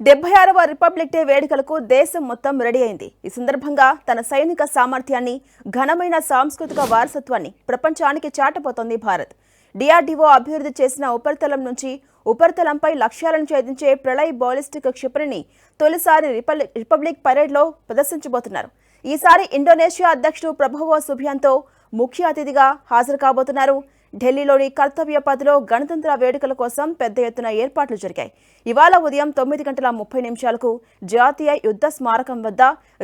డెబ్బై ఆరవ republic day వేడుకలకు దేశం మొత్తం రెడీ అయింది. ఈ సందర్భంగా తన సైనిక సామర్థ్యాన్ని ఘనమైన సాంస్కృతిక వారసత్వాన్ని ప్రపంచానికి చాటపోతోంది భారత్. డిఆర్డీఓ అభివృద్ధి చేసిన ఉపరితలం నుంచి ఉపరితలంపై లక్ష్యాలను ఛేదించే ప్రళయ్ బాలిస్టిక్ క్షిపణిని తొలిసారి రిపబ్లిక్ రిపబ్లిక్ పరేడ్లో ప్రదర్శించబోతున్నారు. ఈసారి ఇండోనేషియా అధ్యక్షుడు ప్రభువో సుభియాన్తో ముఖ్య అతిథిగా హాజరు కాబోతున్నారు. ఢిల్లీలోని కర్తవ్య పథలో గణతంత్ర వేడుకల కోసం పెద్ద ఎత్తున ఏర్పాట్లు జరిగాయి. ఇవాళ ఉదయం తొమ్మిది గంటల ముప్పై నిమిషాలకు జాతీయ యుద్ధ స్మారకం వద్ద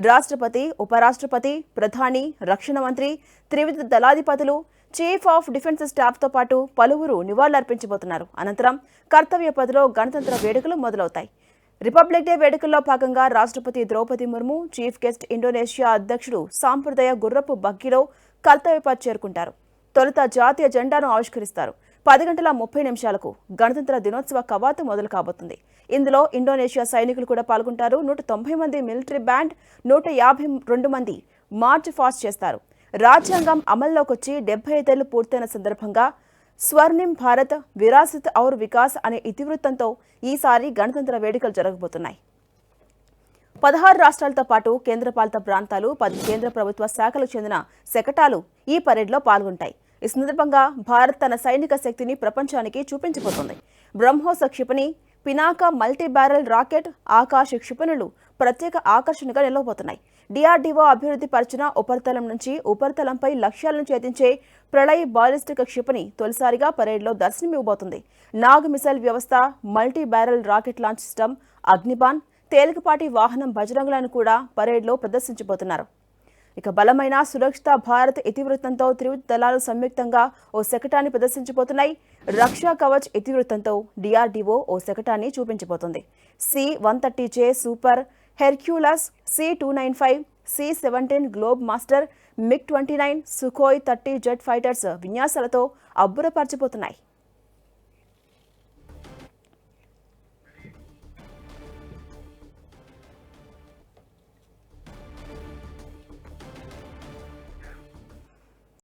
రాష్ట్రపతి ఉపరాష్ట్రపతి ప్రధాని రక్షణ మంత్రి త్రివిధ దళాధిపతులు చీఫ్ ఆఫ్ డిఫెన్స్ స్టాఫ్తో పాటు పలువురు నివాళులర్పించబోతున్నారు. అనంతరం కర్తవ్య పథలో గణతంత్ర వేడుకలు మొదలవుతాయి. రిపబ్లిక్ డే వేడుకల్లో భాగంగా రాష్ట్రపతి Droupadi Murmu chief guest Indonesia అధ్యక్షుడు సాంప్రదాయ గుర్రపు బగ్గిలో కర్తవ్యపథ్ చేరుకుంటారు. తొలుత జాతీయ జెండాను ఆవిష్కరిస్తారు. పది గంటల ముప్పై నిమిషాలకు గణతంత్ర దినోత్సవ కవాతు మొదలు కాబోతుంది. ఇందులో ఇండోనేషియా సైనికులు కూడా పాల్గొంటారు. నూట తొంభై మంది మిలిటరీ బ్యాండ్ నూట యాభై రెండు మంది మార్చ్ ఫాస్ట్ చేస్తారు. రాజ్యాంగం అమల్లోకి వచ్చి డెబ్బై ఐదేళ్ళు పూర్తయిన సందర్భంగా స్వర్ణిం భారత్ విరాసత్ ఔర్ వికాస్ అనే ఇతివృత్తంతో ఈసారి గణతంత్ర వేడుకలు జరగబోతున్నాయి. పదహారు రాష్ట్రాలతో పాటు కేంద్రపాలిత ప్రాంతాలు పది కేంద్ర ప్రభుత్వ శాఖలకు చెందిన శకటాలు ఈ పరేడ్లో పాల్గొంటాయి. ఈ సందర్భంగా భారత్ తన సైనిక శక్తిని ప్రపంచానికి చూపించబోతోంది. బ్రహ్మోస్ క్షిపణి పినాక మల్టీ బ్యారెల్ రాకెట్ ఆకాశ క్షిపణులు ప్రత్యేక ఆకర్షణగా నిలవబోతున్నాయి. డిఆర్డీఓ అభివృద్ధి పరిచిన ఉపరితలం నుంచి ఉపరితలంపై లక్ష్యాలను ఛేదించే ప్రళయ్ బాలిస్టిక్ క్షిపణి తొలిసారిగా పరేడ్లో దర్శనమివ్వబోతుంది. నాగ్ మిసైల్ వ్యవస్థ multi barrel rocket launch system Agnibaan తేలికపాటి వాహనం బజరంగులను కూడా పరేడ్లో ప్రదర్శించబోతున్నారు. ఇక బలమైన సురక్షిత భారత్ ఇతివృత్తంతో త్రివిధ దళాలు సంయుక్తంగా ఓ శకటాన్ని ప్రదర్శించబోతున్నాయి. రక్షా కవచ్ ఇతివృత్తంతో డిఆర్డీఓ ఓ శకటాన్ని చూపించబోతుంది. C one thirty J super Hercules C two nine five C seventeen Globemaster MiG twenty nine Sukhoi thirty jet fighters విన్యాసాలతో అబ్బురపరచబోతున్నాయి.